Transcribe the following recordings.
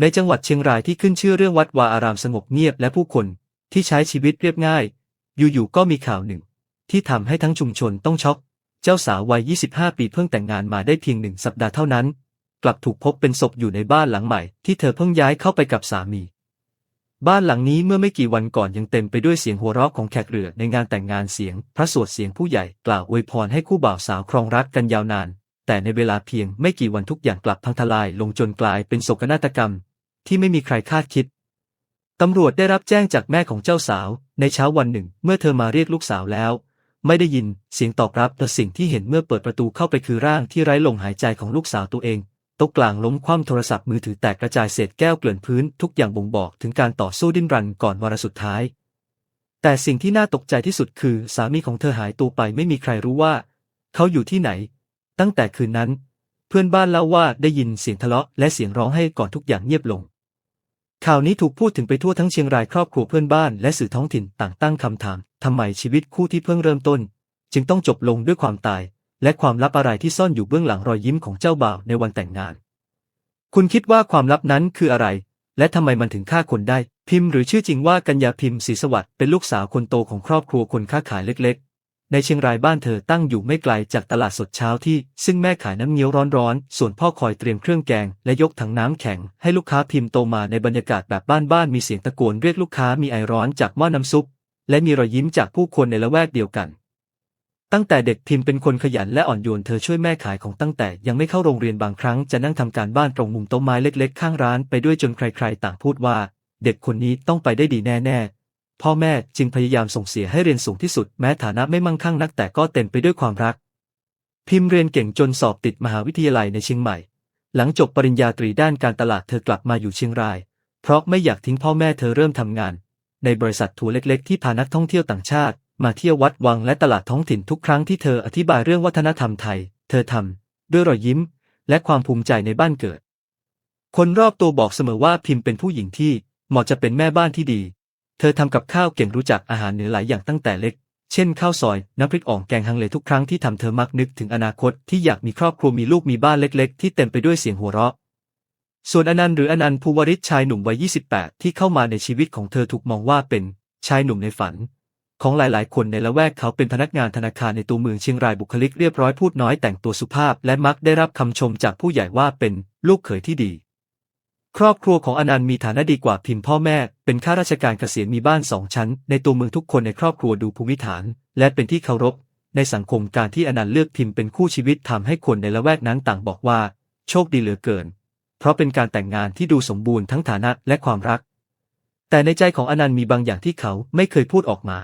ในจังหวัดเชียงรายที่ขึ้นชื่อเรื่องวัดวาอารามสงบเงียบและผู้คนที่ใช้ชีวิตเรียบง่าย อยู่ๆก็มีข่าวหนึ่ง ที่ทำให้ทั้งชุมชนต้องช็อก เจ้าสาววัย 25 ปีเพิ่งแต่งงานมาได้เพียงหนึ่งสัปดาห์เท่านั้น กลับถูกพบเป็นศพอยู่ในบ้านหลังใหม่ ที่เธอเพิ่งย้ายเข้าไปกับสามี บ้านหลังนี้เมื่อไม่กี่วันก่อนยังเต็มไปด้วยเสียงหัวเราะของแขกเรือในงานแต่งงานเสียง พระสวดเสียงผู้ใหญ่กล่าวอวยพรให้คู่บ่าวสาวครองรักกันยาวนาน แต่ในเวลาเพียงไม่กี่วันทุกอย่างกลับพังทลายลงจนกลายเป็นโศกนาฏกรรม ที่ไม่มีใครคาดคิด ตำรวจได้รับแจ้งจากแม่ของเจ้าสาว ในเช้าวันหนึ่ง เมื่อเธอมาเรียกลูกสาวแล้ว ไม่ได้ยินเสียงตอบรับแต่สิ่งที่เห็นเมื่อเปิดประตูเข้าไปคือร่างที่ไร้ลมหายใจของลูกสาวตัวเองต๊ะกลางล้มคว่ำโทรศัพท์มือถือแตกกระจายเศษแก้วเกลื่อนพื้นทุกอย่างบ่งบอกถึงการต่อสู้ดิ้นรนก่อนวาระสุดท้าย แต่สิ่งที่น่าตกใจที่สุดคือ สามีของเธอหายตัวไปไม่มีใครรู้ว่า เขาอยู่ที่ไหน ตั้งแต่คืนนั้น เพื่อนบ้านเล่าว่าได้ยินเสียงทะเลาะและเสียงร้องไห้ก่อนทุกอย่างเงียบลง ข่าวนี้ถูกพูดถึงไปทั่วทั้งเชียงรายครอบครัวเพื่อนบ้านและสื่อท้องถิ่นต่างตั้งคำถามทำไมชีวิตคู่ที่เพิ่งเริ่มต้น จึงต้องจบลงด้วยความตาย และความลับอะไรที่ซ่อนอยู่เบื้องหลังรอยยิ้มของเจ้าบ่าวในวันแต่งงาน คุณคิดว่าความลับนั้นคืออะไร และทำไมมันถึงฆ่าคนได้ พิมพ์หรือชื่อจริงว่ากัญญาพิมพ์ศรีสวัสดิ์เป็นลูกสาวคนโตของครอบครัวคนค้าขายเล็ก ในเชียงรายบ้านเธอตั้งอยู่ไม่ไกลจากตลาดสดเช้าที่ ซึ่งแม่ขายน้ำเงี้ยวร้อนๆ ส่วนพ่อคอยเตรียมเครื่องแกง และยกถังน้ำแข็ง ให้ลูกค้าพิมพ์โตมาในบรรยากาศแบบบ้านๆมีเสียงตะโกนเรียกลูกค้ามีไอร้อนจากหม้อน้ำซุป และมีรอยยิ้มจากผู้คนในละแวกเดียวกัน ตั้งแต่เด็กพิมพ์เป็นคนขยันและอ่อนโยนเธอช่วยแม่ขายของตั้งแต่ยังไม่เข้าโรงเรียนบางครั้งจะนั่งทำการบ้านตรงมุมโต๊ะไม้เล็กๆ ข้างร้านไปด้วยจนใครๆ ต่างพูดว่า เด็กคนนี้ต้องไปได้ดีแน่ๆ พ่อแม่จึงพยายามส่งเสียให้เรียนสูงที่สุดแม้ฐานะไม่มั่งคั่งนักแต่ก็เต็มไปด้วยความรัก พิมพ์เรียนเก่งจนสอบติดมหาวิทยาลัยในเชียงใหม่ หลังจบปริญญาตรีด้านการตลาดเธอกลับมาอยู่เชียงราย เพราะไม่อยากทิ้งพ่อแม่เธอเริ่มทำงาน ในบริษัททัวร์เล็ก ๆ ที่พานักท่องเที่ยวต่างชาติ มาเที่ยววัดวังและตลาดท้องถิ่นทุกครั้งที่เธออธิบายเรื่องวัฒนธรรมไทย เธอทำด้วยรอยยิ้ม และความภูมิใจในบ้านเกิด คนรอบตัวบอกเสมอว่าพิมพ์เป็นผู้หญิงที่เหมาะจะเป็นแม่บ้านที่ดี เธอทำกับข้าวเก่งรู้จักอาหารเหนือหลายอย่างตั้งแต่เล็ก เช่นข้าวซอย น้ำพริกอ่องแกงฮังเลทุกครั้งที่ทำเธอมักนึกถึงอนาคตที่อยากมีครอบครัวมีลูกมีบ้านเล็กๆ ที่เต็มไปด้วยเสียงหัวเราะ ส่วนอนันต์หรืออนันต์ภูวริศชายหนุ่มวัย 28 ที่เข้ามาในชีวิตของเธอถูกมองว่าเป็นชายหนุ่มในฝัน ของหลายๆ คนในละแวกเขาเป็นพนักงานธนาคารในตัวเมืองเชียงรายบุคลิกเรียบร้อยพูดน้อยแต่งตัวสุภาพ และมักได้รับคำชมจากผู้ใหญ่ว่าเป็นลูกเขยที่ดี ครอบครัวของอนันต์มีฐานะดีกว่าพิมพ์พ่อแม่ เป็นข้าราชการเกษียณมีบ้านสองชั้น ในตัวเมืองทุกคนในครอบครัวดูภูมิฐาน และเป็นที่เคารพ ในสังคมการที่อนันต์เลือกพิมพ์เป็นคู่ชีวิตทำให้คนในละแวกนั้นต่างบอกว่า โชคดีเหลือเกิน เพราะเป็นการแต่งงานที่ดูสมบูรณ์ทั้งฐานะและความรัก แต่ในใจของอนันต์มีบางอย่างที่เขาไม่เคยพูดออกมา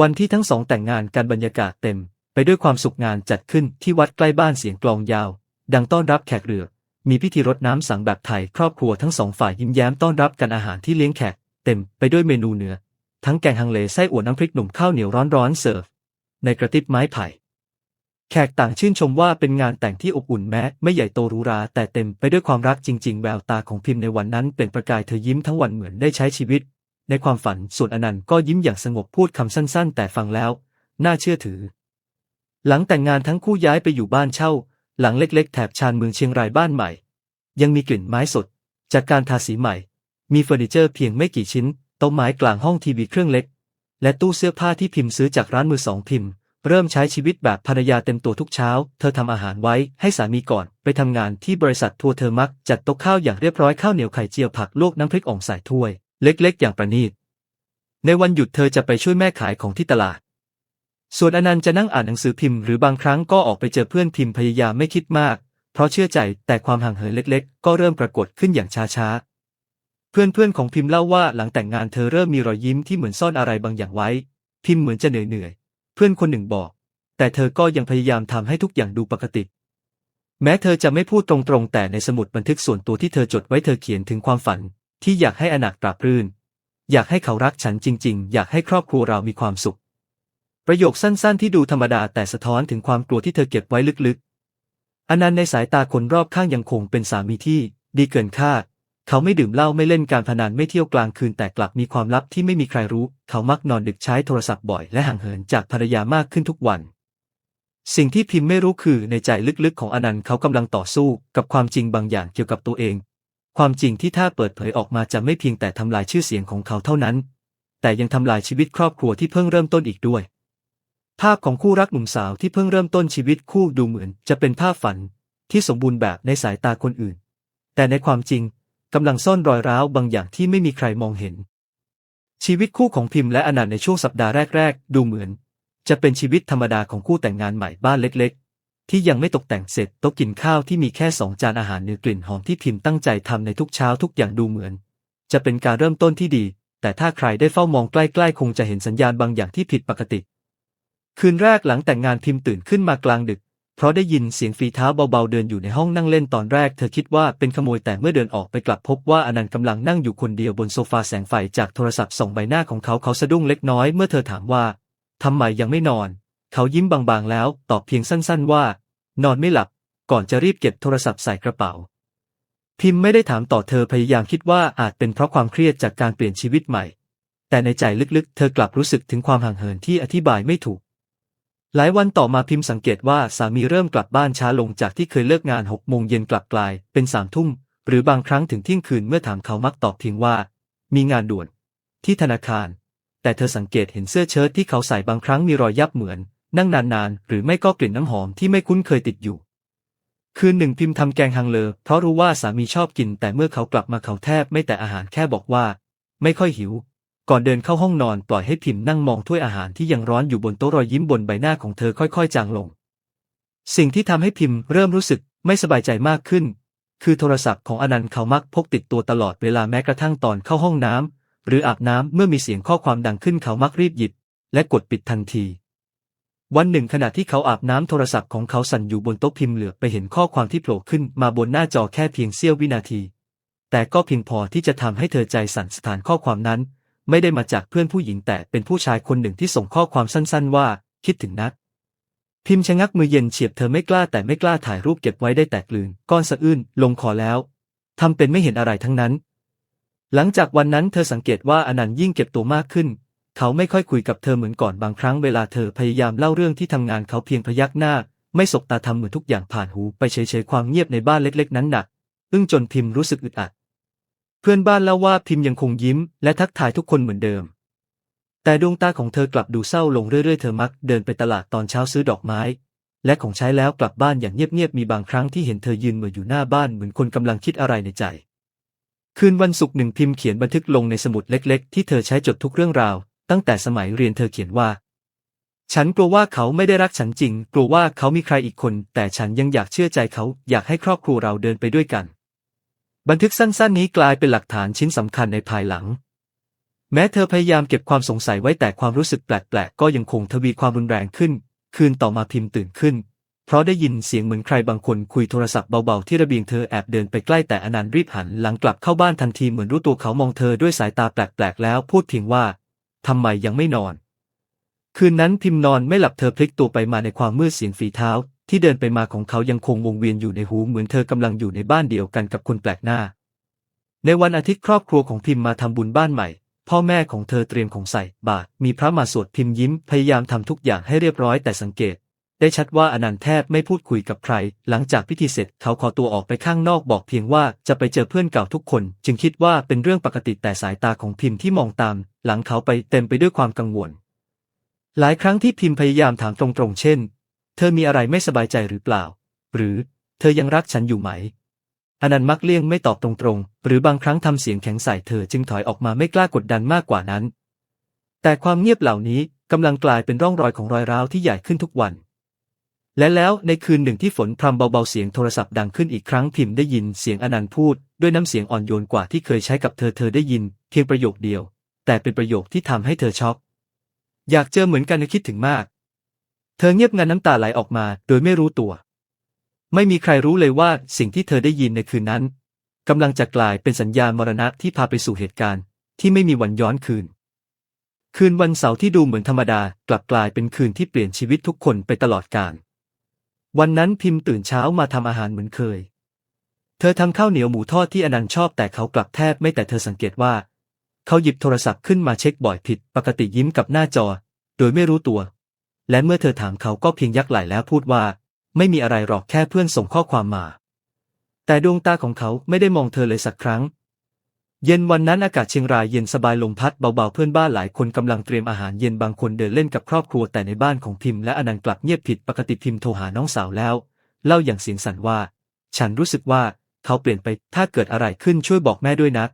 วันที่ทั้งสองแต่งงานการบรรยากาศเต็ม ไปด้วยความสุขงานจัดขึ้นที่วัดใกล้บ้านเสียงกลองยาว ดังต้อนรับแขกเรือ มีพิธีรดน้ำสังแบบไทย ครอบครัวทั้งสองฝ่ายยิ้มแย้มต้อนรับกันอาหารที่เลี้ยงแขก เต็มไปด้วยเมนูเนื้อ ทั้งแกงฮังเลไส้อั่วน้ำพริกหนุ่มข้าวเหนียวร้อนๆเสิร์ฟในกระติบไม้ไผ่แขกต่างชื่นชมว่าเป็นงานแต่งที่อบอุ่นแม้ไม่ใหญ่โตหรูหราแต่เต็มไปด้วยความรักจริง ๆ แววตาของพิมพ์ในวันนั้นเป็นประกายเธอยิ้มทั้งวันเหมือนได้ใช้ชีวิต ในความฝันส่วนอนันต์ก็ยิ้มอย่างสงบพูดคำสั้น ๆ แต่ฟังแล้ว น่าเชื่อถือ หลังแต่งงานทั้งคู่ย้ายไปอยู่บ้านเช่า หลังเล็กๆ แถบชานเมืองเชียงรายบ้านใหม่ ยังมีกลิ่นไม้สด จากการทาสีใหม่ มีเฟอร์นิเจอร์เพียงไม่กี่ชิ้นโต๊ะไม้กลางห้องทีวีเครื่องเล็ก และตู้เสื้อผ้าที่พิมพ์ซื้อจากร้านมือสองพิมพ์ เริ่มใช้ชีวิตแบบภรรยาเต็มตัวทุกเช้า เธอทำอาหารไว้ให้สามีก่อน ไปทำงานที่บริษัททัวร์เธอมักจัดโต๊ะข้าวอย่างเรียบร้อยข้าวเหนียวไข่เจียวผักลวกน้ำพริกอ่องใส่ถ้วย เล็ก ๆ อย่างประณีตในวันหยุดเธอจะไปช่วยแม่ขายของที่ตลาด ส่วนอนันต์จะนั่งอ่านหนังสือพิมพ์หรือบางครั้งก็ออกไปเจอเพื่อนพิมพ์พยายามไม่คิดมาก เพราะเชื่อใจแต่ความห่างเหินเล็กๆ ก็เริ่มปรากฏขึ้นอย่างช้าๆ เพื่อนๆของพิมพ์เล่าว่าหลังแต่งงานเธอเริ่มมีรอยยิ้มที่เหมือนซ่อนอะไรบางอย่างไว้ พิมพ์เหมือนจะเหนื่อยๆ เพื่อนคนหนึ่งบอก แต่เธอก็ยังพยายามทำให้ทุกอย่างดูปกติ แม้เธอจะไม่พูดตรงๆ แต่ในสมุดบันทึกส่วนตัวที่เธอจดไว้เธอเขียนถึงความฝัน ที่อยากให้อนาคตปราบรื่น อยากให้เขารักฉันจริง ๆ อยากให้ครอบครัวเรามีความสุข ประโยคสั้นๆ ที่ดูธรรมดาแต่สะท้อนถึงความกลัวที่เธอเก็บไว้ลึกๆ อนันต์ในสายตาคนรอบข้างยังคงเป็นสามีที่ดีเกินคาด เขาไม่ดื่มเหล้าไม่เล่นการพนันไม่เที่ยวกลางคืนแต่กลับมีความลับที่ไม่มีใครรู้ เขามักนอนดึกใช้โทรศัพท์บ่อยและห่างเหินจากภรรยามากขึ้นทุกวัน สิ่งที่พิมพ์ไม่รู้คือในใจลึกๆ ของอนันต์เขากำลังต่อสู้กับความจริงบางอย่างเกี่ยวกับตัวเองคความจริงที่ถ้าเปิดเผยออกมาจะไม่เพียงแต่ทำลายชื่อเสียงของเขาเท่านั้น แต่ยังทำลายชีวิตครอบครัวที่เพิ่งเริ่มต้นอีกด้วย ภาพของคู่รักหนุ่มสาวที่เพิ่งเริ่มต้นชีวิตคู่ดูเหมือน จะเป็นภาพฝันที่สมบูรณ์แบบในสายตาคนอื่น แต่ในความจริงกำลังซ่อนรอยร้าวบางอย่างที่ไม่มีใครมองเห็น ชีวิตคู่ของพิมพ์และอนันต์ในช่วงสัปดาห์แรก ๆ ดูเหมือน จะเป็นชีวิตธรรมดาของคู่แต่งงานใหม่บ้านเล็ก ๆ ที่ยังไม่ตกแต่งเสร็จโต๊ะกินข้าวที่มีแค่สองจานอาหารเนื้อกลิ่นหอมที่พิมพ์ตั้งใจทำในทุกเช้าทุกอย่างดูเหมือน จะเป็นการเริ่มต้นที่ดี แต่ถ้าใครได้เฝ้ามองใกล้ ๆ คงจะเห็นสัญญาณบางอย่างที่ผิดปกติ คืนแรกหลังแต่งงานพิมพ์ตื่นขึ้นมากลางดึก เพราะได้ยินเสียงฝีเท้าเบาๆเดินอยู่ในห้องนั่งเล่นตอนแรกเธอคิดว่าเป็นขโมยแต่เมื่อเดินออกไปกลับพบว่าอนันต์กำลังนั่งอยู่คนเดียวบนโซฟาแสงไฟจากโทรศัพท์ส่องใบหน้าของเขาเขาสะดุ้งเล็กน้อยเมื่อเธอถามว่าทำไมยังไม่นอน เขายิ้มบางๆแล้ว ตอบเพียงสั้นๆว่า นอนไม่หลับ ก่อนจะรีบเก็บโทรศัพท์ใส่กระเป๋า พิมพ์ไม่ได้ถามต่อเธอพยายามคิดว่าอาจเป็นเพราะความเครียดจากการเปลี่ยนชีวิตใหม่ แต่ในใจลึกๆ เธอกลับรู้สึกถึงความห่างเหินที่อธิบายไม่ถูก หลายวันต่อมาพิมพ์สังเกตว่าสามีเริ่มกลับบ้านช้าลงจากที่เคยเลิกงานหกโมงเย็นกลับกลายเป็นสามทุ่มหรือบางครั้งถึงเที่ยงคืนเมื่อถามเขามักตอบเพียงว่า มีงานด่วน ที่ธนาคาร แต่เธอสังเกตเห็นเสื้อเชิ้ตที่เขาใส่บางครั้งมีรอยยับเหมือน นั่งนานๆ หรือไม่ก็กลิ่นน้ำหอมที่ไม่คุ้นเคยติดอยู่ คืนหนึ่งพิมพ์ทำแกงฮังเลอเพราะรู้ว่าสามีชอบกิน แต่เมื่อเขากลับมาเขาแทบไม่แต่อาหารแค่บอกว่า ไม่ค่อยหิว ก่อนเดินเข้าห้องนอนปล่อยให้พิมพ์นั่งมองถ้วยอาหารที่ยังร้อนอยู่บนโต๊ะรอยยิ้มบนใบหน้าของเธอค่อยๆ จางลง สิ่งที่ทำให้พิมพ์เริ่มรู้สึกไม่สบายใจมากขึ้น คือโทรศัพท์ของอนันต์เขามักพกติดตัวตลอดเวลาแม้กระทั่งตอนเข้าห้องน้ำหรืออาบน้ำเมื่อมีเสียงข้อความดังขึ้นเขามักรีบหยิบ และกดปิดทันที วันหนึ่งขณะที่เขาอาบน้ำโทรศัพท์ของเขาสั่นอยู่บนโต๊ะพิมพ์เหลือไปเห็นข้อความที่โผล่ขึ้นมาบนหน้าจอแค่เพียงเสี้ยววินาที แต่ก็เพียงพอที่จะทำให้เธอใจสั่นสถานข้อความนั้น ไม่ได้มาจากเพื่อนผู้หญิงแต่เป็นผู้ชายคนหนึ่งที่ส่งข้อความสั้นๆว่า คิดถึงนัก พิมพ์ชะงักมือเย็นเฉียบเธอไม่กล้าแต่ไม่กล้าถ่ายรูปเก็บไว้ได้แต่กลืนก้อนสะอื้นลงคอแล้วทำเป็นไม่เห็นอะไรทั้งนั้น หลังจากวันนั้นเธอสังเกตว่าอนันต์ยิ่งเก็บตัวมากขึ้น เขาไม่ค่อยคุยกับเธอเหมือนก่อนบางครั้งเวลาเธอพยายามเล่าเรื่องที่ทำงานเขาเพียงพยักหน้า ไม่สบตาทำเหมือนทุกอย่างผ่านหู ไปเฉยๆความเงียบในบ้านเล็ก ๆ นั้นหนักอึ้งจนพิมพ์รู้สึกอึดอัด เพื่อนบ้านเล่าว่าพิมพ์ยังคงยิ้ม และทักทายทุกคนเหมือนเดิม แต่ดวงตาของเธอกลับดูเศร้าลงเรื่อยๆ เธอมักเดินไปตลาดตอนเช้าซื้อดอกไม้ และของใช้แล้วกลับบ้านอย่างเงียบๆมีบางครั้งที่เห็นเธอยืนเหมืออยู่หน้าบ้านเหมือนคนกำลังคิดอะไรในใจ คืนวันศุกร์หนึ่งพิมพ์เขียนบันทึกลงในสมุดเล็ก ๆ ที่เธอใช้จดทุกเรื่องราว ตั้งแต่สมัยเรียนเธอเขียนว่า ฉันกลัวว่าเขาไม่ได้รักฉันจริง กลัวว่าเขามีใครอีกคน แต่ฉันยังอยากเชื่อใจเขา อยากให้ครอบครัวเราเดินไปด้วยกัน บันทึกสั้นๆ นี้กลายเป็นหลักฐานชิ้นสำคัญในภายหลัง แม้เธอพยายามเก็บความสงสัยไว้แต่ความรู้สึกแปลกๆ ก็ยังคงทวีความรุนแรงขึ้น คืนต่อมาพิมพ์ตื่นขึ้น เพราะได้ยินเสียงเหมือนใครบางคนคุยโทรศัพท์เบาๆที่ระเบียงเธอแอบเดินไปใกล้แต่อนันต์รีบหันหลังกลับเข้าบ้านทันทีเหมือนรู้ตัวเขามองเธอด้วยสายตาแปลกๆ แล้วพูดเพียงว่าทำไมยังไม่นอน คืนนั้นพิมพ์นอนไม่หลับเธอพลิกตัวไปมาในความมืดเสียงฝีเท้า ที่เดินไปมาของเขายังคงวงเวียนอยู่ในหูเหมือนเธอกำลังอยู่ในบ้านเดียวกันกับคนแปลกหน้า ในวันอาทิตย์ครอบครัวของพิมพ์มาทำบุญบ้านใหม่ พ่อแม่ของเธอเตรียมของใส่บาตรมีพระมาสวดพิมพ์ยิ้มพยายามทำทุกอย่างให้เรียบร้อยแต่สังเกต ได้ชัดว่าอนันต์แทบไม่พูดคุยกับใคร หลังจากพิธีเสร็จเขาขอตัวออกไปข้างนอกบอกเพียงว่าจะไปเจอเพื่อนเก่าทุกคน จึงคิดว่าเป็นเรื่องปกติแต่สายตาของพิมพ์ที่มองตาม หลังเขาไปเต็มไปด้วยความกังวล หลายครั้งที่พิมพ์พยายามถามตรงๆเช่น เธอมีอะไรไม่สบายใจหรือเปล่า หรือ เธอยังรักฉันอยู่ไหม อนันต์มักเลี่ยงไม่ตอบตรงๆ หรือบางครั้งทำเสียงแข็งใส่เธอจึงถอยออกมาไม่กล้ากดดันมากกว่านั้น แต่ความเงียบเหล่านี้กำลังกลายเป็นร่องรอยของรอยร้าวที่ใหญ่ขึ้นทุกวัน และแล้วในคืนหนึ่งที่ฝนพรำเบาๆเสียงโทรศัพท์ดังขึ้นอีกครั้งพิมพ์ได้ยินเสียงอนันต์พูด ด้วยน้ำเสียงอ่อนโยนกว่าที่เคยใช้กับเธอเธอได้ยิน เพียงประโยคเดียว แต่เป็นประโยคที่ทำให้เธอช็อกอยากเจอเหมือนกันนะคิดถึงมาก เธอเงียบงันน้ำตาไหลออกมา โดยไม่รู้ตัว ไม่มีใครรู้เลยว่าสิ่งที่เธอได้ยินในคืนนั้นกำลังจะกลายเป็นสัญญาณมรณะที่พาไปสู่เหตุการณ์ ที่ไม่มีวันย้อนคืน คืนวันเสาร์ที่ดูเหมือนธรรมดากลับกลายเป็นคืนที่เปลี่ยนชีวิตทุกคนไปตลอดกาลวันนั้นพิมพ์ตื่นเช้ามาทำอาหารเหมือนเคย เธอทำข้าวเหนียวหมูทอดที่อนันต์ชอบแต่เขากลับแทบไม่แต่เธอสังเกตว่า เขาหยิบโทรศัพท์ขึ้นมาเช็คบ่อยผิด ปกติยิ้มกับหน้าจอ โดยไม่รู้ตัว และเมื่อเธอถามเขาก็เพียงยักไหล่แล้วพูดว่า ไม่มีอะไรหรอกแค่เพื่อนส่งข้อความมา แต่ดวงตาของเขาไม่ได้มองเธอเลยสักครั้ง เย็นวันนั้นอากาศเชียงรายเย็นสบายลมพัดเบาๆเพื่อนบ้านหลายคนกำลังเตรียมอาหารเย็นบางคนเดินเล่นกับครอบครัวแต่ในบ้านของพิมพ์และอนันต์กลับเงียบผิดปกติพิมพ์โทรหาน้องสาวแล้ว เล่าอย่างเสียงสั่นว่า ฉันรู้สึกว่าเขาเปลี่ยนไปถ้าเกิดอะไรขึ้นช่วยบอกแม่ด้วยนะ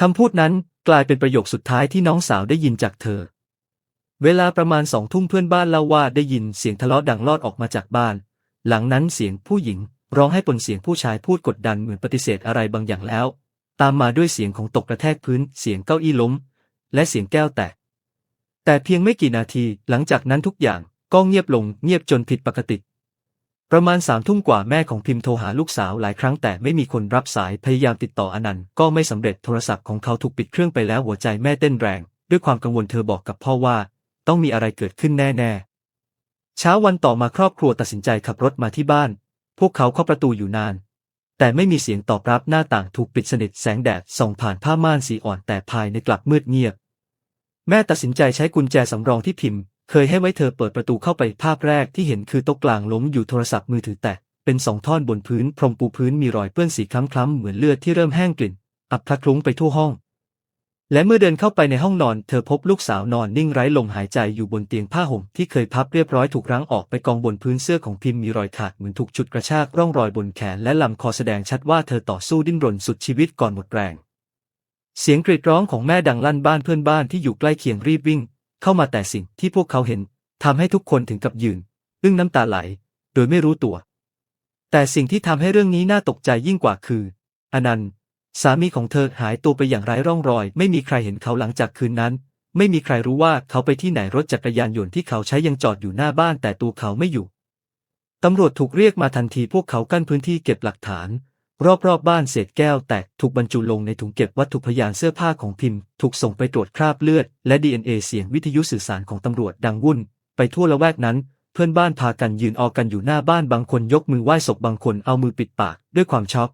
คำพูดนั้นกลายเป็นประโยคสุดท้ายที่น้องสาวได้ยินจากเธอ เวลาประมาณสองทุ่มเพื่อนบ้านเล่าว่าได้ยินเสียงทะเลาะดังลอดออกมาจากบ้าน หลังนั้นเสียงผู้หญิง ร้องให้ปนเสียงผู้ชายพูดกดดันเหมือนปฏิเสธอะไรบางอย่างแล้ว ตามมาด้วยเสียงของตกกระแทกพื้น เสียงเก้าอี้ล้ม และเสียงแก้วแตก แต่เพียงไม่กี่นาทีหลังจากนั้นทุกอย่างก็เงียบลงเงียบจนผิดปกติ ประมาณสามทุ่มกว่าแม่ของพิมพ์โทรหาลูกสาวหลายครั้งแต่ไม่มีคนรับสายพยายามติดต่ออนันต์ก็ไม่สำเร็จโทรศัพท์ของเขาถูกปิดเครื่องไปแล้วหัวใจแม่เต้นแรง ด้วยความกังวลเธอบอกกับพ่อว่า ต้องมีอะไรเกิดขึ้นแน่ๆ เช้าวันต่อมาครอบครัวตัดสินใจขับรถมาที่บ้าน พวกเขาเคาะประตูอยู่นาน แต่ไม่มีเสียงตอบรับหน้าต่างถูกปิดสนิทแสงแดดส่องผ่านผ้าม่านสีอ่อนแต่ภายในกลับมืดเงียบ แม่ตัดสินใจใช้กุญแจสำรองที่พิมพ์ เคยให้ไว้เธอเปิดประตูเข้าไปภาพแรกที่เห็นคือโต๊ะกลางล้มอยู่โทรศัพท์มือถือแตกเป็นสองท่อนบนพื้นพรมปูพื้นมีรอยเปื้อนสีคล้ำๆเหมือนเลือดที่เริ่มแห้งกลิ่น อับพลักคลุ้งไปทั่วห้อง และเมื่อเดินเข้าไปในห้องนอน เธอพบลูกสาวนอนนิ่งไร้ลมหายใจอยู่บนเตียงผ้าห่มที่เคยพับเรียบร้อยถูกรั้งออกไปกองบนพื้นเสื้อของพิมพ์มีรอยขาดเหมือนถูกฉุดกระชากร่องรอยบนแขนและลำคอแสดงชัดว่าเธอต่อสู้ดิ้นรนสุดชีวิตก่อนหมดแรง เสียงกรีดร้องของแม่ดังลั่นบ้านเพื่อนบ้านที่อยู่ใกล้เคียงรีบวิ่ง เข้ามาแต่สิ่งที่พวกเขาเห็นทำให้ทุกคนถึงกับยืนอึ้งน้ำตาไหล โดยไม่รู้ตัว แต่สิ่งที่ทำให้เรื่องนี้น่าตกใจยิ่งกว่าคือ อนันต์ สามีของเธอหายตัวไปอย่างไร้ร่องรอย ไม่มีใครเห็นเขาหลังจากคืนนั้น ไม่มีใครรู้ว่าเขาไปที่ไหนรถจักรยานยนต์ที่เขาใช้ยังจอดอยู่หน้าบ้านแต่ตัวเขาไม่อยู่ ตำรวจถูกเรียกมาทันทีพวกเขากั้นพื้นที่เก็บหลักฐาน รอบๆบบ้านเศษแก้วแตกถูกบรรจุลงในถุงเก็บวัตถุพยานเสื้อผ้าของพิมพ์ ถูกส่งไปตรวจคราบเลือด และ DNA เสียงวิทยุสื่อสารของตำรวจดังวุ่น ไปทั่วละแวกนั้น เพื่อนบ้านพากันยืนออกกันอยู่หน้าบ้านบางคนยกมือไหว้ศพบางคนเอามือปิดปากด้วยความช็อก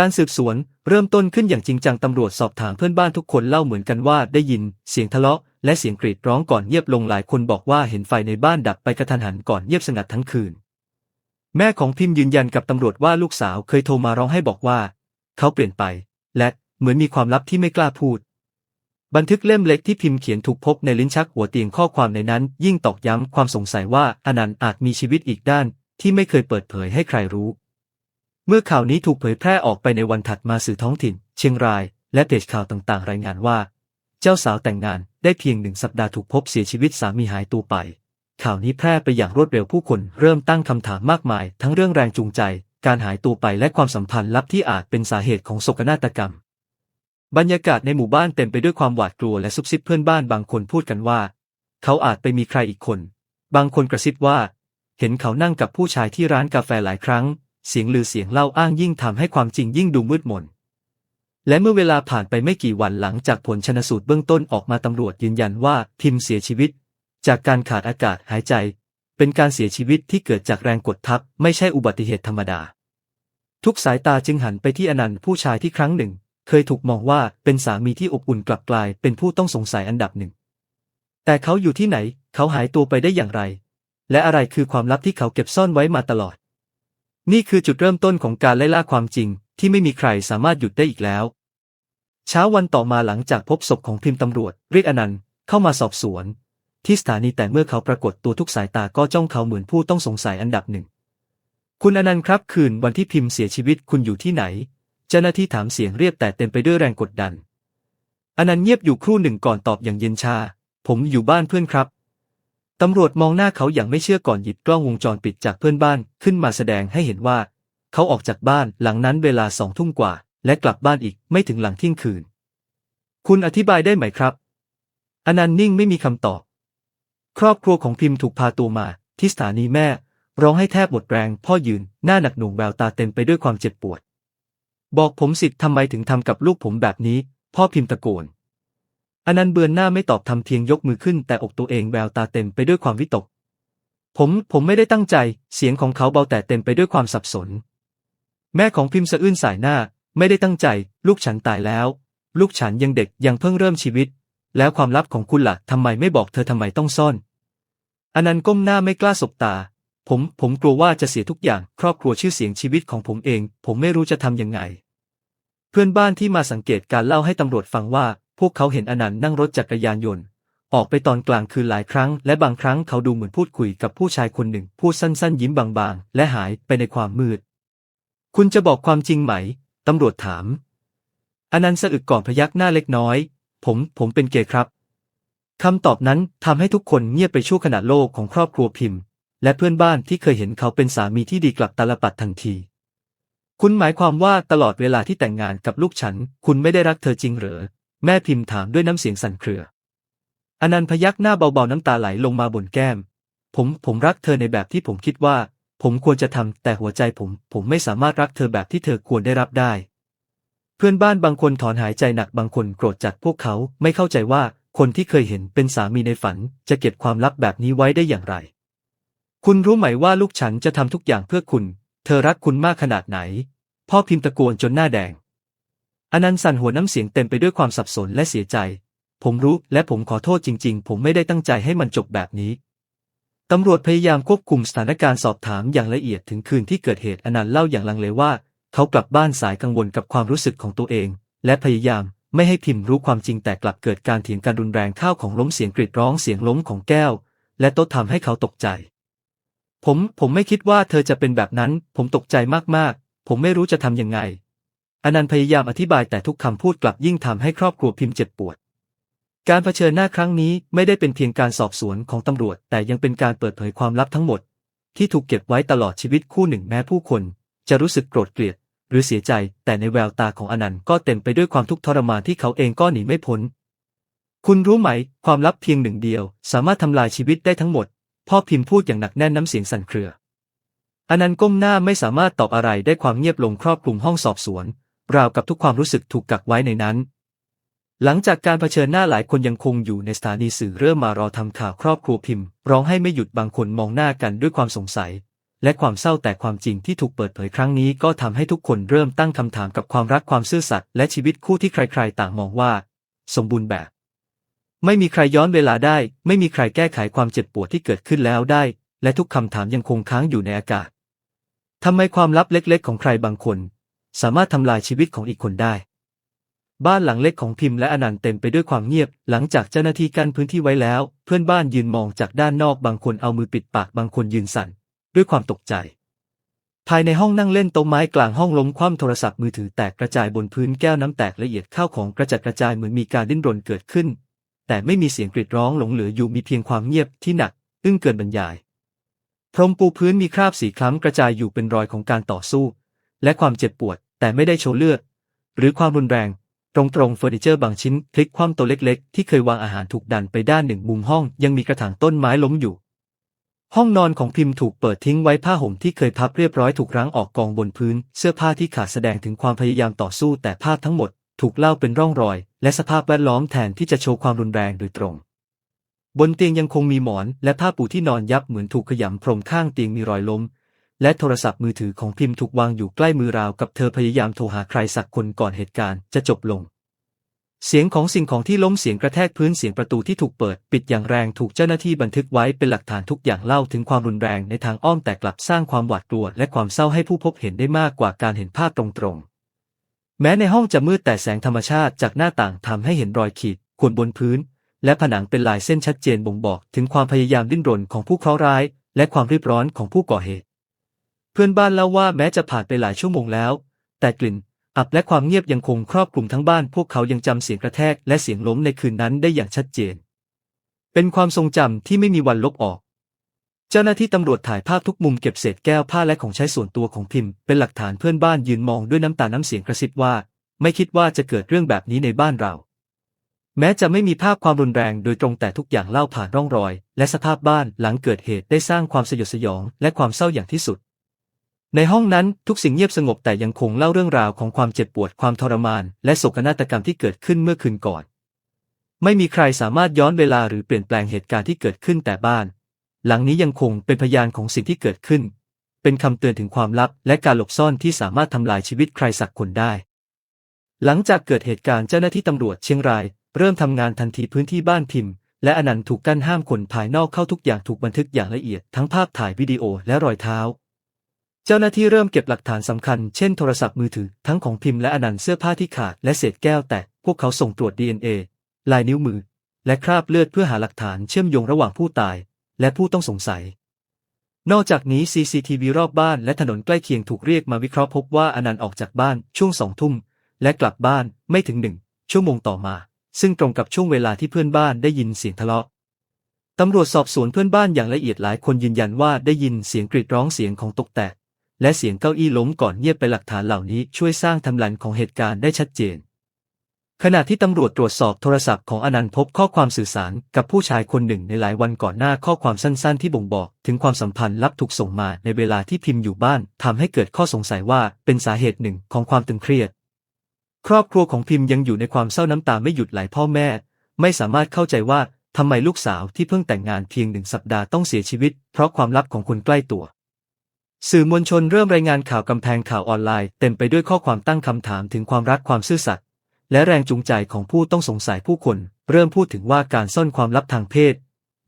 การสืบสวนเริ่มต้นขึ้นอย่างจริงจังตำรวจสอบถามเพื่อนบ้านทุกคนเล่าเหมือนกันว่าได้ยินเสียงทะเลาะและเสียงกรีดร้องก่อนเงียบลงหลายคนบอกว่าเห็นไฟในบ้านดับไปกระทันหันก่อนเงียบสงัดทั้งคืน แม่ของพิมพ์ยืนยันกับตำรวจว่าลูกสาวเคยโทรมาร้องให้บอกว่า เขาเปลี่ยนไป และเหมือนมีความลับที่ไม่กล้าพูด บันทึกเล่มเล็กที่พิมพ์เขียนถูกพบในลิ้นชักหัวเตียงข้อความในนั้น ยิ่งตอกย้ำความสงสัยว่าอนันต์อาจมีชีวิตอีกด้านที่ไม่เคยเปิดเผยให้ใครรู้ เมื่อข่าวนี้ถูกเผยแพร่ออกไปในวันถัดมาสื่อท้องถิ่น เชียงราย และเพจข่าวต่างๆ รายงานว่า เจ้าสาวแต่งงานได้เพียงหนึ่งสัปดาห์ถูกพบเสียชีวิตสามีหายตัวไป ข่าวนี้แพร่ไปอย่างรวดเร็วผู้คนเริ่มตั้งคำถามมากมาย ทั้งเรื่องแรงจูงใจ การหายตัวไปและความสัมพันธ์ลับที่อาจเป็นสาเหตุของโศกนาฏกรรม บรรยากาศในหมู่บ้านเต็มไปด้วยความหวาดกลัวและซุบซิบเพื่อนบ้านบางคนพูดกันว่า เขาอาจไปมีใครอีกคน บางคนกระซิบว่า เห็นเขานั่งกับผู้ชายที่ร้านกาแฟหลายครั้ง เสียงลือเสียงเล่าอ้างยิ่งทำให้ความจริงยิ่งดูมืดมน และเมื่อเวลาผ่านไปไม่กี่วันหลังจากผลชนสูตรเบื้องต้นออกมาตำรวจยืนยันว่าพิมพ์เสียชีวิต จากการขาดอากาศหายใจ เป็นการเสียชีวิตที่เกิดจากแรงกดทับไม่ใช่อุบัติเหตุธรรมดา ทุกสายตาจึงหันไปที่อนันต์ผู้ชายที่ครั้งหนึ่ง เคยถูกมองว่าเป็นสามีที่อบอุ่นกลับกลายเป็นผู้ต้องสงสัยอันดับหนึ่ง แต่เขาอยู่ที่ไหน เขาหายตัวไปได้อย่างไร และอะไรคือความลับที่เขาเก็บซ่อนไว้มาตลอด นี่คือจุดเริ่มต้นของการไล่ล่าความจริง ที่ไม่มีใครสามารถหยุดได้อีกแล้ว เช้าวันต่อมาหลังจากพบศพของพิมพ์ตำรวจ เรียกอนันต์เข้ามาสอบสวน ที่สถานีแต่เมื่อเขาปรากฏตัวทุกสายตาก็จ้องเขาเหมือนผู้ต้องสงสัยอันดับหนึ่ง คุณอนันต์ครับคืนวันที่พิมพ์เสียชีวิตคุณอยู่ที่ไหน เจ้าหน้าที่ถามเสียงเรียบแต่เต็มไปด้วยแรงกดดัน อนันต์เงียบอยู่ครู่หนึ่งก่อนตอบอย่างเย็นชา ผมอยู่บ้านเพื่อนครับ ตำรวจมองหน้าเขาอย่างไม่เชื่อก่อนหยิบกล้องวงจรปิดจากเพื่อนบ้านขึ้นมาแสดงให้เห็นว่า เขาออกจากบ้านหลังนั้นเวลาสองทุ่มกว่า และกลับบ้านอีกไม่ถึงหลังเที่ยงคืน คุณอธิบายได้ไหมครับ อนันต์นิ่งไม่มีคำตอบ ครอบครัวของพิมพ์ถูกพาตัวมาที่สถานีแม่ ร้องให้แทบหมดแรง พ่อยืนหน้าหนักหน่วงแววตาเต็มไปด้วยความเจ็บปวด บอกผมสิทธิ์ทำไมถึงทำกับลูกผมแบบนี้ พ่อพิมพ์ตะโกน อนันต์เบือนหน้าไม่ตอบทำเพียงยกมือขึ้น แต่อกตัวเองแววตาเต็มไปด้วยความวิตก ผมผมไม่ได้ตั้งใจ เสียงของเขาเบาแต่เต็มไปด้วยความสับสน แม่ของพิมพ์สะอื้นสายหน้า ไม่ได้ตั้งใจ ลูกฉันตายแล้ว ลูกฉันยังเด็กยังเพิ่งเริ่มชีวิต แล้วความลับของคุณล่ะทำไมไม่บอกเธอทำไมต้องซ่อนอนันต์ก้มหน้าไม่กล้าสบตา ผมผมกลัวว่าจะเสียทุกอย่าง ครอบครัวชื่อเสียงชีวิตของผมเอง ผมไม่รู้จะทำยังไง เพื่อนบ้านที่มาสังเกตการเล่าให้ตำรวจฟังว่า พวกเขาเห็นอนันต์นั่งรถจักรยานยนต์ ออกไปตอนกลางคืนหลายครั้ง และบางครั้งเขาดูเหมือนพูดคุยกับผู้ชายคนหนึ่ง พูดสั้นๆ ยิ้มบางๆ และหายไปในความมืด คุณจะบอกความจริงไหม ตำรวจถาม อนันต์สะอึกก่อนพยักหน้าเล็กน้อย ผม ผมเป็นเกย์ครับ คำตอบนั้นทำให้ทุกคนเงียบไปชั่วขณะโลกของครอบครัวพิมพ์ และเพื่อนบ้านที่เคยเห็นเขาเป็นสามีที่ดีกลับตาลปัดทันทีคุณหมายความว่าตลอดเวลาที่แต่งงานกับลูกฉัน คุณไม่ได้รักเธอจริงเหรอ แม่พิมพ์ถามด้วยน้ำเสียงสั่นเครือ อนันต์พยักหน้าเบาๆน้ำตาไหลลงมาบนแก้ม ผมผมรักเธอในแบบที่ผมคิดว่า ผมควรจะทำแต่หัวใจผม ผมไม่สามารถรักเธอแบบที่เธอควรได้รับได้ เพื่อนบ้านบางคนถอนหายใจหนักบางคนโกรธจัดพวกเขาไม่เข้าใจว่าคนที่เคยเห็นเป็นสามีในฝัน จะเก็บความลับแบบนี้ไว้ได้อย่างไร คุณรู้ไหมว่าลูกฉันจะทำทุกอย่างเพื่อคุณ เธอรักคุณมากขนาดไหน พ่อพิมพ์ตะโกนจนหน้าแดง อนันต์สั่นหัวน้ำเสียงเต็มไปด้วยความสับสนและเสียใจ ผมรู้และผมขอโทษจริง ๆ ผมไม่ได้ตั้งใจให้มันจบแบบนี้ ตำรวจพยายามควบคุมสถานการณ์สอบถามอย่างละเอียดถึงคืนที่เกิดเหตุอนันต์เล่าอย่างลังเลว่า เขากลับบ้านสายกังวลกับความรู้สึกของตัวเอง และพยายามไม่ให้พิมพ์รู้ความจริงแต่กลับเกิดการเถียงกันรุนแรงข้าวของล้มเสียงกรีดร้องเสียงล้มของแก้ว และโต๊ะทำให้เขาตกใจ ผมผมไม่คิดว่าเธอจะเป็นแบบนั้น ผมตกใจมากๆ ผมไม่รู้จะทำยังไง อนันต์พยายามอธิบายแต่ทุกคำพูดกลับยิ่งทำให้ครอบครัวพิมพ์เจ็บปวด การเผชิญหน้าครั้งนี้ไม่ได้เป็นเพียงการสอบสวนของตำรวจ แต่ยังเป็นการเปิดเผยความลับทั้งหมด ที่ถูกเก็บไว้ตลอดชีวิตคู่หนึ่งแม้ผู้คน จะรู้สึกโกรธเกลียด หรือเสียใจ แต่ในแววตาของอนันต์ก็เต็มไปด้วยความทุกข์ทรมานที่เขาเองก็หนีไม่พ้น คุณรู้ไหม ความลับเพียงหนึ่งเดียว สามารถทำลายชีวิตได้ทั้งหมด พ่อพิมพ์พูดอย่างหนักแน่นน้ำเสียงสั่นเครืออนันต์ก้มหน้าไม่สามารถตอบอะไรได้ความเงียบลงครอบคลุมห้องสอบสวน ราวกับทุกความรู้สึกถูกกักไว้ในนั้น หลังจากการเผชิญหน้าหลายคนยังคงอยู่ในสถานีสื่อเริ่มมารอทำข่าวครอบครัวพิมพ์ ร้องให้ไม่หยุดบางคนมองหน้ากันด้วยความสงสัย และความเศร้าแต่ความจริงที่ถูกเปิดเผยครั้งนี้ก็ทำให้ทุกคนเริ่มตั้งคำถามกับความรักความซื่อสัตย์และชีวิตคู่ที่ใครๆ ต่างมองว่า สมบูรณ์แบบ ไม่มีใครย้อนเวลาได้ ไม่มีใครแก้ไขความเจ็บปวดที่เกิดขึ้นแล้วได้ และทุกคำถามยังคงค้างอยู่ในอากาศทำไมความลับเล็ก ๆ ของใครบางคน สามารถทำลายชีวิตของอีกคนได้ บ้านหลังเล็กของพิมพ์และอนันต์เต็มไปด้วยความเงียบ หลังจากเจ้าหน้าที่กั้นพื้นที่ไว้แล้ว เพื่อนบ้านยืนมองจากด้านนอกบางคนเอามือปิดปากบางคนยืนสั่น ด้วยความตกใจ ภายในห้องนั่งเล่นโต๊ะไม้กลางห้องล้มคว่ำโทรศัพท์มือถือแตกกระจายบนพื้นแก้วน้ำแตกละเอียดข้าวของกระจัดกระจายเหมือนมีการดิ้นรนเกิดขึ้น แต่ไม่มีเสียงกรีดร้องหลงเหลืออยู่มีเพียงความเงียบที่หนักอึ้งเกินบรรยายพรมปูพื้นมีคราบสีคล้ำกระจายอยู่เป็นรอยของการต่อสู้ และความเจ็บปวด แต่ไม่ได้โชว์เลือด หรือความรุนแรง ตรงตรงๆเฟอร์นิเจอร์บางชิ้นพลิกคว่ำตัวเล็กๆ ที่เคยวางอาหารถูกดันไปด้านหนึ่งมุมห้องยังมีกระถางต้นไม้ล้มอยู่ ห้องนอนของพิมพ์ถูกเปิดทิ้งไว้ผ้าห่มที่เคยพับเรียบร้อยถูกรั้งออกกองบนพื้น เสื้อผ้าที่ขาดแสดงถึงความพยายามต่อสู้แต่ภาพทั้งหมดถูกเล่าเป็นร่องรอย และสภาพแวดล้อมแทนที่จะโชว์ความรุนแรงโดยตรง บนเตียงยังคงมีหมอน และผ้าปูที่นอนยับเหมือนถูกขยำพรมข้างเตียงมีรอยล้ม และโทรศัพท์มือถือของพิมพ์ถูกวางอยู่ใกล้มือราวกับเธอพยายามโทรหาใครสักคนก่อนเหตุการณ์จะจบลง เสียงของสิ่งของที่ล้มเสียงกระแทกพื้นเสียงประตูที่ถูกเปิด ปิดอย่างแรงถูกเจ้าหน้าที่บันทึกไว้เป็นหลักฐานทุกอย่างเล่าถึงความรุนแรงในทางอ้อมแต่กลับสร้างความหวาดกลัวและความเศร้าให้ผู้พบเห็นได้มากกว่าการเห็นภาพตรงๆ แม้ในห้องจะมืดแต่แสงธรรมชาติจากหน้าต่างทำให้เห็นรอยขีดข่วนบนพื้น และผนังเป็นลายเส้นชัดเจนบ่งบอก ถึงความพยายามดิ้นรนของผู้เคราะห์ร้าย และความรีบร้อนของผู้ก่อเหตุ เพื่อนบ้านเล่าว่าแม้จะผ่านไปหลายชั่วโมงแล้ว แต่กลิ่นอับและความเงียบยังคงครอบคลุมทั้งบ้าน พวกเขายังจำเสียงกระแทกและเสียงล้มในคืนนั้นได้อย่างชัดเจน เป็นความทรงจำที่ไม่มีวันลบออก เจ้าหน้าที่ตำรวจถ่ายภาพทุกมุมเก็บเศษแก้วผ้าและของใช้ส่วนตัวของพิมพ์ เป็นหลักฐานเพื่อนบ้านยืนมองด้วยน้ำตาน้ำเสียงกระซิบว่า ไม่คิดว่าจะเกิดเรื่องแบบนี้ในบ้านเรา แม้จะไม่มีภาพความรุนแรงโดยตรงแต่ทุกอย่างเล่าผ่านร่องรอย และสภาพบ้านหลังเกิดเหตุได้สร้างความสยดสยอง และความเศร้าอย่างที่สุด ในห้องนั้นทุกสิ่งเงียบสงบแต่ยังคงเล่าเรื่องราวของความเจ็บปวดความทรมาน และโศกนาฏกรรมที่เกิดขึ้นเมื่อคืนก่อน ไม่มีใครสามารถย้อนเวลาหรือเปลี่ยนแปลงเหตุการณ์ที่เกิดขึ้นแต่บ้าน หลังนี้ยังคงเป็นพยานของสิ่งที่เกิดขึ้น เป็นคำเตือนถึงความลับ และการหลบซ่อนที่สามารถทำลายชีวิตใครสักคนได้ หลังจากเกิดเหตุการณ์เจ้าหน้าที่ตำรวจเชียงราย เริ่มทำงานทันทีพื้นที่บ้านพิมพ์ และอนันต์ถูกกั้นห้ามคนภายนอกเข้าทุกอย่างถูกบันทึกอย่างละเอียดทั้งภาพถ่ายวิดีโอและรอยเท้า เจ้าหน้าที่เริ่มเก็บหลักฐานสำคัญ เช่นโทรศัพท์มือถือทั้งของพิมพ์และอนันต์เสื้อผ้าที่ขาดและเศษแก้วแตกพวกเขาส่งตรวจ DNA ลายนิ้วมือ และคราบเลือดเพื่อหาหลักฐานเชื่อมโยงระหว่างผู้ตาย และผู้ต้องสงสัย นอกจากนี้ CCTV รอบบ้านและถนนใกล้เคียงถูกเรียกมาวิเคราะห์พบว่าอนันต์ออกจากบ้านช่วงสองทุ่มและกลับบ้านไม่ถึงหนึ่งชั่วโมงต่อมา ซึ่งตรงกับช่วงเวลาที่เพื่อนบ้านได้ยินเสียงทะเลาะตำรวจสอบสวนเพื่อนบ้านอย่างละเอียดหลายคนยืนยันว่าได้ยินเสียงกรีดร้องเสียงของตกแตก และเสียงเก้าอี้ล้มก่อนเงียบไปหลักฐานเหล่านี้ช่วยสร้างทำลายของเหตุการณ์ได้ชัดเจน ขณะที่ตำรวจตรวจสอบโทรศัพท์ของอนันต์พบข้อความสื่อสารกับผู้ชายคนหนึ่งในหลายวันก่อนหน้าข้อความสั้น ๆ ที่บ่งบอก ถึงความสัมพันธ์ลับถูกส่งมาในเวลาที่พิมพ์อยู่บ้านทำให้เกิดข้อสงสัยว่าเป็นสาเหตุหนึ่งของความตึงเครียด ครอบครัวของพิมพ์ยังอยู่ในความเศร้าน้ำตาไม่หยุดไหลพ่อแม่ ไม่สามารถเข้าใจว่าทำไมลูกสาวที่เพิ่งแต่งงานเพียงหนึ่งสัปดาห์ต้องเสียชีวิต เพราะความลับของคนใกล้ตัว สื่อมวลชนเริ่มรายงานข่าวกำแพงข่าวออนไลน์เต็มไปด้วยข้อความตั้งคำถามถึงความรักความซื่อสัตย์และแรงจูงใจของผู้ต้องสงสัยผู้คน เริ่มพูดถึงว่าการซ่อนความลับทางเพศ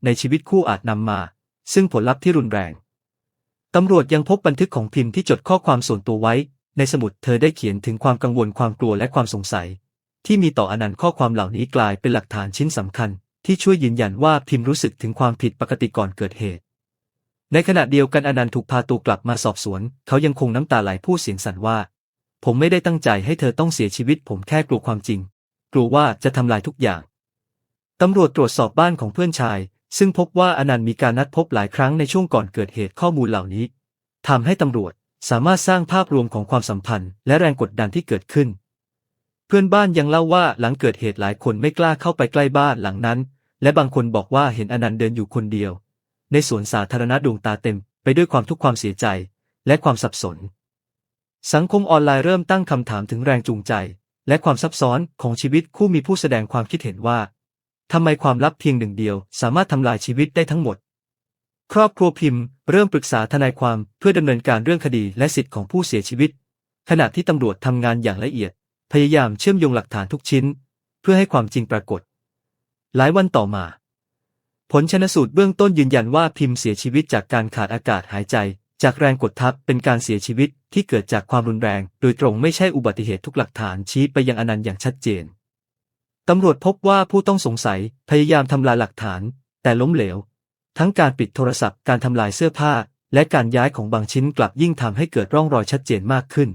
ในชีวิตคู่อาจนำมา ซึ่งผลลัพธ์ที่รุนแรง ตำรวจยังพบบันทึกของพิมพ์ที่จดข้อความส่วนตัวไว้ ในสมุดเธอได้เขียนถึงความกังวลความกลัวและความสงสัย ที่มีต่ออนันต์ข้อความเหล่านี้กลายเป็นหลักฐานชิ้นสำคัญ ที่ช่วยยืนยันว่าพิมพ์รู้สึกถึงความผิดปกติก่อนเกิดเหตุ ในขณะเดียวกันอนันต์ถูกพาตัวกลับมาสอบสวน เขายังคงน้ำตาไหลพูดเสียงสั่นว่า ผมไม่ได้ตั้งใจให้เธอต้องเสียชีวิต ผมแค่กลัวความจริง กลัวว่าจะทำลายทุกอย่าง ตำรวจตรวจสอบบ้านของเพื่อนชาย ซึ่งพบว่าอนันต์มีการนัดพบหลายครั้งในช่วงก่อนเกิดเหตุข้อมูลเหล่านี้ทำให้ตำรวจสามารถสร้างภาพรวมของความสัมพันธ์ และแรงกดดันที่เกิดขึ้น เพื่อนบ้านยังเล่าว่าหลังเกิดเหตุหลายคนไม่กล้าเข้าไปใกล้บ้านหลังนั้น และบางคนบอกว่าเห็นอนันต์เดินอยู่คนเดียว ในสวนสาธารณะดวงตาเต็มไปด้วยความทุกข์ความเสียใจ และความสับสน สังคมออนไลน์เริ่มตั้งคำถามถึงแรงจูงใจ และความซับซ้อนของชีวิตคู่มีผู้แสดงความคิดเห็นว่าทำไมความลับเพียงหนึ่งเดียว สามารถทำลายชีวิตได้ทั้งหมด ครอบครัวพิมพ์ เริ่มปรึกษาทนายความเพื่อดำเนินการเรื่องคดีและสิทธิ์ของผู้เสียชีวิต ขณะที่ตำรวจทำงานอย่างละเอียด พยายามเชื่อมโยงหลักฐานทุกชิ้น เพื่อให้ความจริงปรากฏ หลายวันต่อมา ผลชนสูตรเบื้องต้นยืนยันว่าพิมพ์เสียชีวิตจากการขาดอากาศหายใจ จากแรงกดทับเป็นการเสียชีวิตที่เกิดจากความรุนแรง โดยตรงไม่ใช่อุบัติเหตุทุกหลักฐานชี้ไปยังอนันต์อย่างชัดเจน ตำรวจพบว่าผู้ต้องสงสัยพยายามทำลายหลักฐาน แต่ล้มเหลว ทั้งการปิดโทรศัพท์การทำลายเสื้อผ้า และการย้ายของบางชิ้นกลับยิ่งทำให้เกิดร่องรอยชัดเจนมากขึ้น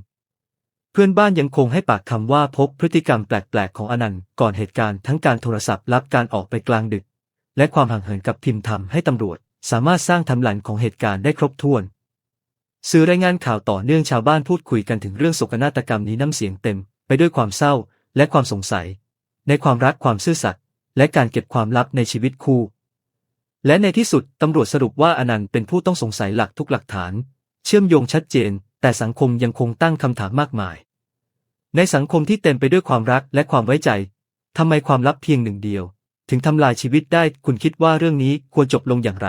เพื่อนบ้านยังคงให้ปากคำว่าพบพฤติกรรมแปลกๆของอนันต์ก่อนเหตุการณ์ทั้งการโทรศัพท์รับการออกไปกลางดึก และความห่างเหินกับพิมพ์ทำให้ตำรวจ สามารถสร้างทำหลายของเหตุการณ์ได้ครบถ้วนสื่อรายงานข่าวต่อเนื่องชาวบ้านพูดคุยกันถึงเรื่องโศกนาฏกรรมนี้น้ำเสียงเต็ม ไปด้วยความเศร้าและความสงสัย ในความรักความซื่อสัตย์และการเก็บความลับในชีวิตคู่ และในที่สุดตำรวจสรุปว่าอนันต์เป็นผู้ต้องสงสัยหลักทุกหลักฐาน เชื่อมโยงชัดเจน แต่สังคมยังคงตั้งคำถามมากมาย ในสังคมที่เต็มไปด้วยความรักและความไว้ใจทำไมความลับเพียงหนึ่งเดียว ถึงทำลายชีวิตได้ คุณคิดว่าเรื่องนี้ควรจบลงอย่างไร